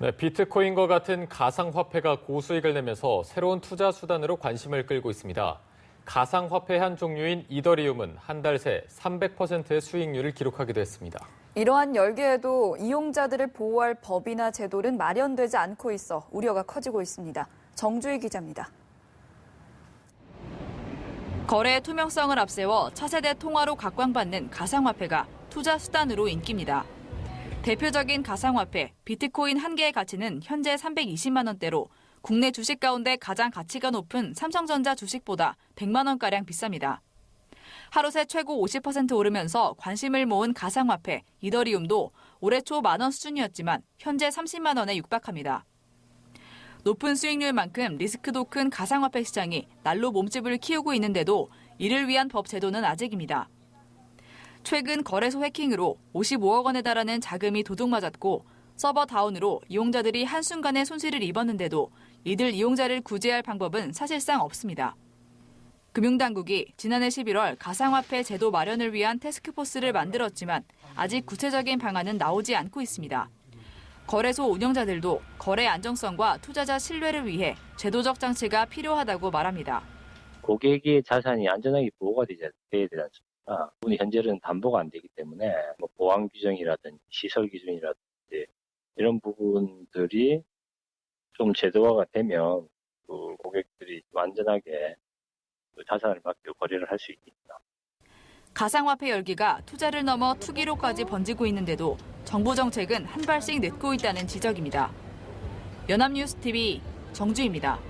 네, 비트코인과 같은 가상화폐가 고수익을 내면서 새로운 투자 수단으로 관심을 끌고 있습니다. 가상화폐 한 종류인 이더리움은 한 달 새 300%의 수익률을 기록하기도 했습니다. 이러한 열기에도 이용자들을 보호할 법이나 제도는 마련되지 않고 있어 우려가 커지고 있습니다. 정주희 기자입니다. 거래의 투명성을 앞세워 차세대 통화로 각광받는 가상화폐가 투자 수단으로 인기입니다. 대표적인 가상화폐 비트코인 한 개의 가치는 현재 320만 원대로 국내 주식 가운데 가장 가치가 높은 삼성전자 주식보다 100만 원가량 비쌉니다. 하루 새 최고 50% 오르면서 관심을 모은 가상화폐 이더리움도 올해 초 만 원 수준이었지만 현재 30만 원에 육박합니다. 높은 수익률만큼 리스크도 큰 가상화폐 시장이 날로 몸집을 키우고 있는데도 이를 위한 법 제도는 아직입니다. 최근 거래소 해킹으로 55억 원에 달하는 자금이 도둑맞았고 서버 다운으로 이용자들이 한순간에 손실을 입었는데도 이들 이용자를 구제할 방법은 사실상 없습니다. 금융당국이 지난해 11월 가상화폐 제도 마련을 위한 태스크포스를 만들었지만 아직 구체적인 방안은 나오지 않고 있습니다. 거래소 운영자들도 거래 안정성과 투자자 신뢰를 위해 제도적 장치가 필요하다고 말합니다. 고객의 자산이 안전하게 보호가 되지, 돼야 되지 않습니까? 분이 현재는 담보가 안 되기 때문에 뭐 보안 규정이라든지 시설 기준이라든지 이런 부분들이 좀 제도화가 되면 그 고객들이 좀 안전하게 그 자산을 맡기고 거래를 할 수 있습니다. 가상화폐 열기가 투자를 넘어 투기로까지 번지고 있는데도 정부 정책은 한 발씩 늦고 있다는 지적입니다. 연합뉴스 TV 정주입니다.